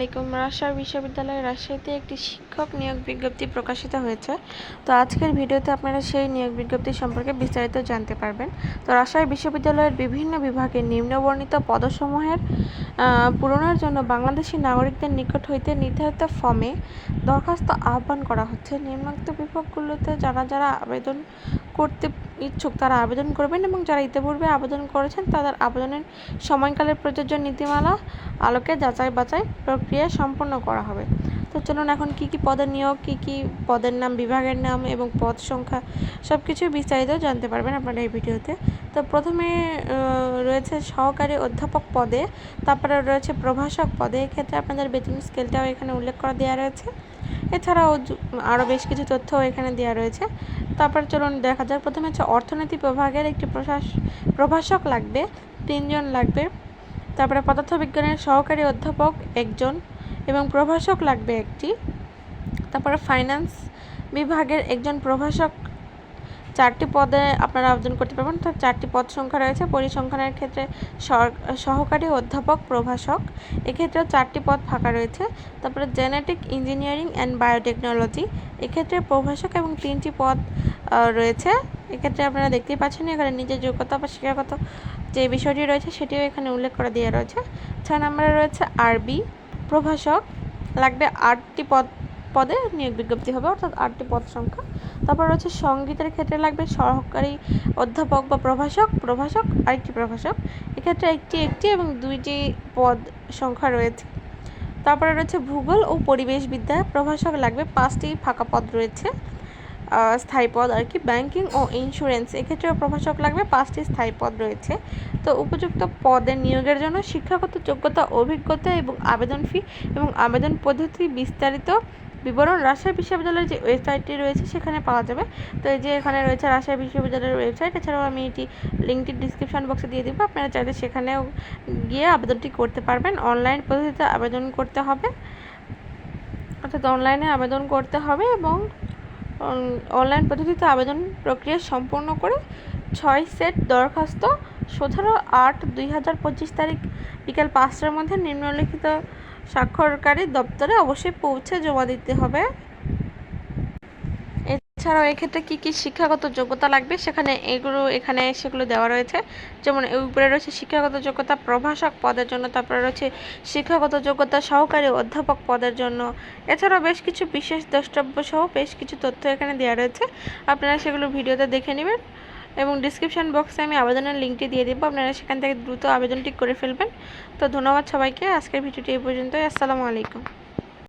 আলাইকুম। রাজশাহী বিশ্ববিদ্যালয়ের রাজশাহীতে একটি শিক্ষক নিয়োগ বিজ্ঞপ্তি প্রকাশিত হয়েছে। তো আজকের ভিডিওতে আপনারা সেই নিয়োগ বিজ্ঞপ্তি সম্পর্কে বিস্তারিত জানতে পারবেন। তো রাজশাহী বিশ্ববিদ্যালয়ের বিভিন্ন বিভাগে নিম্নবর্ণিত পদসমূহের পূরণের জন্য বাংলাদেশি নাগরিকদের নিকট হইতে নির্ধারিত ফর্মে দরখাস্ত আহ্বান করা হচ্ছে। নিম্নোক্ত বিভাগগুলোতে যারা যারা আবেদন করতে ইচ্ছুক তারা আবেদন করবেন এবং যারা ইতিপূর্বে আবেদন করেছেন তাদের আবেদনের সময়কালের প্রযোজ্য নীতিমালা আলোকে যাচাই বাছাই প্রক্রিয়া সম্পন্ন করা হবে। তো চলুন এখন কি কি পদের নিয়োগ, কি কি পদের নাম, বিভাগের নাম এবং পদ সংখ্যা সব কিছু বিস্তারিত জানতে পারবেন আপনারা এই ভিডিওতে। তো প্রথমে রয়েছে সহকারী অধ্যাপক পদে, তারপরে রয়েছে প্রভাষক পদে। এক্ষেত্রে আপনাদের বেতন স্কেলটাও এখানে উল্লেখ করা দেওয়া রয়েছে। এছাড়াও আরও বেশ কিছু তথ্য এখানে দেওয়া রয়েছে। তারপর চলুন দেখা যাক। প্রথমে হচ্ছে অর্থনীতি বিভাগের একটি প্রশাস, প্রভাষক লাগবে, তিনজন লাগবে। তারপরে পদার্থবিজ্ঞানের সহকারী অধ্যাপক একজন। এবং প্রভাষক লাগবে একটি। তারপরে ফাইন্যান্স বিভাগের একজন প্রভাষক, চারটি পদে আপনারা আবেদন করতে পারবেন। তার চারটি পদ সংখ্যা রয়েছে। পরিসংখ্যানের ক্ষেত্রে সহকারী অধ্যাপক, প্রভাষক। এক্ষেত্রেও চারটি পদ ফাঁকা রয়েছে। তারপরে জেনেটিক ইঞ্জিনিয়ারিং অ্যান্ড বায়োটেকনোলজি এক্ষেত্রে প্রভাষক এবং তিনটি পদ রয়েছে। এক্ষেত্রে আপনারা দেখতেই পাচ্ছেন, এখানে নিজের যোগ্যতা বা শিক্ষাগত যে বিষয়টি রয়েছে, সেটিও এখানে উল্লেখ করে দেওয়া রয়েছে। ছয় নম্বরে রয়েছে আরবি প্রভাষক লাগবে আটটি পদ, পদে নিয়োগ বিজ্ঞপ্তি হবে, অর্থাৎ আটটি পদ সংখ্যা। তারপর রয়েছে সঙ্গীতের ক্ষেত্রে লাগবে সহকারী অধ্যাপক বা প্রভাষক প্রভাষক আরেকটি প্রভাষক। এক্ষেত্রে একটি একটি এবং দুইটি পদ সংখ্যা রয়েছে। তারপরে রয়েছে ভূগোল ও পরিবেশ পরিবেশবিদ্যা প্রভাষক লাগবে পাঁচটি ফাঁকা পদ রয়েছে। স্থায়ী পদ আর কি। ব্যাংকিং ও ইন্স্যুরেন্স এক্ষেত্রেও প্রভাষক লাগবে। পাঁচটি স্থায়ী পদ রয়েছে। তো উপযুক্ত পদে নিয়োগের জন্য শিক্ষাগত যোগ্যতা, অভিজ্ঞতা এবং আবেদন ফি এবং আবেদন পদ্ধতি বিস্তারিত বিবরণ রাজশাহী বিশ্ববিদ্যালয়ের যে ওয়েবসাইটটি রয়েছে, সেখানে পাওয়া যাবে। তো এই যে এখানে রয়েছে রাজশাহী বিশ্ববিদ্যালয়ের ওয়েবসাইট, এছাড়াও আমি এটি লিঙ্কটি ডিসক্রিপশন বক্সে দিয়ে দেবো। আপনারা চাইলে সেখানেও গিয়ে আবেদনটি করতে পারবেন। অনলাইন পদ্ধতিতে আবেদন করতে হবে। অর্থাৎ অনলাইনে আবেদন করতে হবে এবং অনলাইন পদ্ধতিতে আবেদন প্রক্রিয়া সম্পন্ন করে ছয় সেট দরখাস্ত, সতেরো আট দুই হাজার পঁচিশ তারিখ বিকাল পাঁচটার মধ্যে নিম্নলিখিত স্বাক্ষরকারী দপ্তরে অবশ্যই পৌঁছে জমা দিতে হবে। এছাড়াও এক্ষেত্রে কি কি শিক্ষাগত যোগ্যতা লাগবে? সেখানে এগুলো, এখানে সেগুলো দেওয়া রয়েছে। যেমন উপরে রয়েছে শিক্ষাগত যোগ্যতা প্রভাষক পদের জন্য, তারপরে রয়েছে শিক্ষাগত যোগ্যতা সহকারী অধ্যাপক পদের জন্য। এছাড়াও বেশ কিছু বিশেষ দ্রষ্টব্য সহ বেশ কিছু তথ্য এখানে দেওয়া রয়েছে। আপনারা সেগুলো ভিডিওতে দেখে নেবেন এবং ডিসক্রিপশন বক্সে আমি আবেদনের লিঙ্কটি দিয়ে দেবো। আপনারা সেখান থেকে দ্রুত আবেদনটি করে ফেলবেন। তো ধন্যবাদ সবাইকে। আজকের ভিডিওটি এই পর্যন্তই। আসসালামু আলাইকুম।